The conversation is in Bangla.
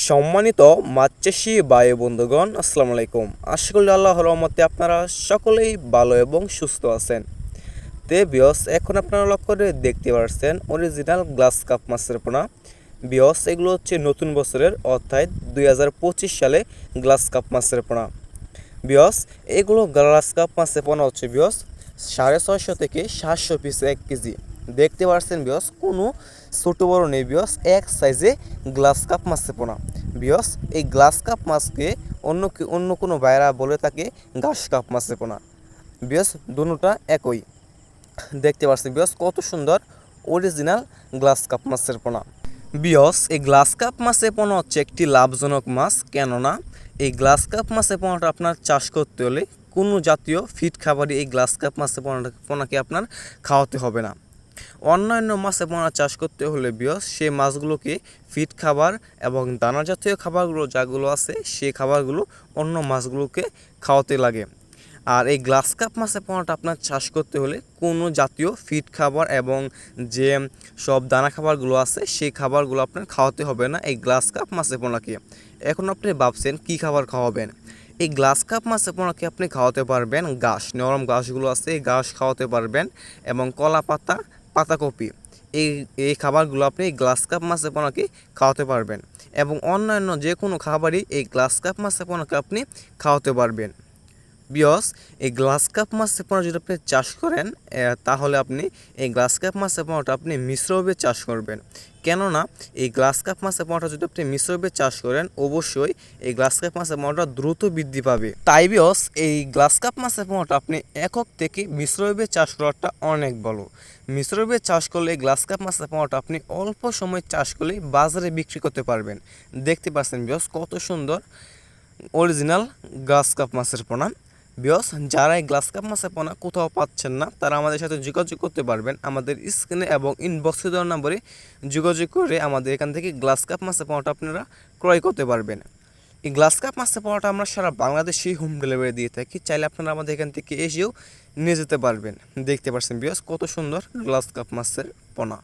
সম্মানিত মাছ চাষি ভাই বন্ধুগণ, আসসালামু আলাইকুম। আশা করি আল্লাহর রহমতে আপনারা সকলেই ভালো এবং সুস্থ আছেন। তে বিয়স এখন আপনারা লক্ষ্য করে দেখতে পাচ্ছেন অরিজিনাল গ্লাস কাপ মাছের পোনা। বিয়স এগুলো হচ্ছে নতুন বছরের, অর্থাৎ দু হাজার পঁচিশ সালে গ্লাস কাপ মাছের পোনা। বিয়স এগুলো গ্লাস কাপ মাছের পোনা হচ্ছে বিয়স সাড়ে ছয়শো থেকে সাতশো পিস এক কেজি। দেখতে পাচ্ছেন বিয়স কোনো ছোট বড় নেই বিয়স এক সাইজে গ্লাস কাপ মাছের পোনা বিয়স এই গ্লাস কাপ মাছকে অন্য অন্য কোনো বাইরা বলে থাকে ঘাস কাপ মাছের পোনা বিয়স দুটোটা একই। দেখতে পাচ্ছেন বিয়স কত সুন্দর অরিজিনাল গ্লাস কাপ মাছের পোনা বিয়স এই গ্লাস কাপ মাছের পোনা হচ্ছে একটি লাভজনক মাছ, কেননা এই গ্লাস কাপ মাছের পোনাটা আপনার চাষ করতে হলে কোনো জাতীয় ফিট খাবারই এই গ্লাস কাপ পোনাটা পোনাকে আপনার খাওয়াতে হবে না। অন্যান্য মাছে পোনা চাষ করতে হলে বিয়স সেই মাছগুলোকে ফিট খাবার এবং দানা জাতীয় খাবারগুলো যাগুলো আছে সেই খাবারগুলো অন্য মাছগুলোকে খাওয়াতে লাগে। আর এই গ্লাস কাপ মাছের পোনাটা আপনার চাষ করতে হলে কোনো জাতীয় ফিট খাবার এবং যে সব দানা খাবারগুলো আছে, সেই খাবারগুলো আপনার খাওয়াতে হবে না এই গ্লাস কাপ মাছের পোনাকে। এখন আপনি ভাবছেন কি খাবার খাওয়াবেন? এই গ্লাস কাপ মাছের পোনাকে আপনি খাওয়াতে পারবেন ঘাস নরম ঘাসগুলো আছে, এই ঘাস খাওয়াতে পারবেন এবং কলা পাতা পাতাকপি। এই এই খাবারগুলো আপনি গ্লাস কাপ মাছে পোনাকে খাওয়াতে পারবেন এবং অন্যান্য যে কোনো খাবারই এই গ্লাস কাপ মাছে পোনাকে আপনি খাওয়াতে পারবেন। বিয়স, এই গ্লাস কাপ মাছের পোনা যদি আপনি চাষ করেন তাহলে আপনি এই গ্লাস কাপ মাছের পোনাটা আপনি মিশ্রভাবে চাষ করবেন। কেননা, এই গ্লাস কাপ মাছের পোনাটা যদি আপনি মিশ্রভাবে চাষ করেন, অবশ্যই এই গ্লাস কাপ মাছের পোনাটা দ্রুত বৃদ্ধি পাবে। তাই বিয়স, এই গ্লাস কাপ মাছের পোনাটা আপনি একক থেকে মিশ্রভাবে চাষ করাটা অনেক ভালো। মিশ্রভাবে চাষ করলে গ্লাস কাপ মাছের পোনাটা আপনি অল্প সময় চাষ করলে বাজারে বিক্রি করতে পারবেন। দেখতে পাচ্ছেন বিয়স, কত সুন্দর, অরিজিনাল গ্লাস কাপ মাছের পোনা। বিয়স যারা এই গ্লাস কাপ মাছের পোনা, কোথাও পাচ্ছেন না, তারা আমাদের সাথে যোগাযোগ করতে পারবেন। আমাদের স্ক্রিনে এবং ইনবক্সে দেওয়ার নম্বরে যোগাযোগ করে আমাদের এখান থেকে গ্লাস কাপ মাছের পোনাটা আপনারা ক্রয় করতে পারবেন। এই গ্লাস কাপ মাছের পোনাটা আমরা সারা বাংলাদেশেই হোম ডেলিভারি দিয়ে থাকি। চাইলে আপনারা আমাদের এখান থেকে এসেও নিয়ে যেতে পারবেন। দেখতে পাচ্ছেন বিয়স কত সুন্দর গ্লাস কাপ মাছের পোনা।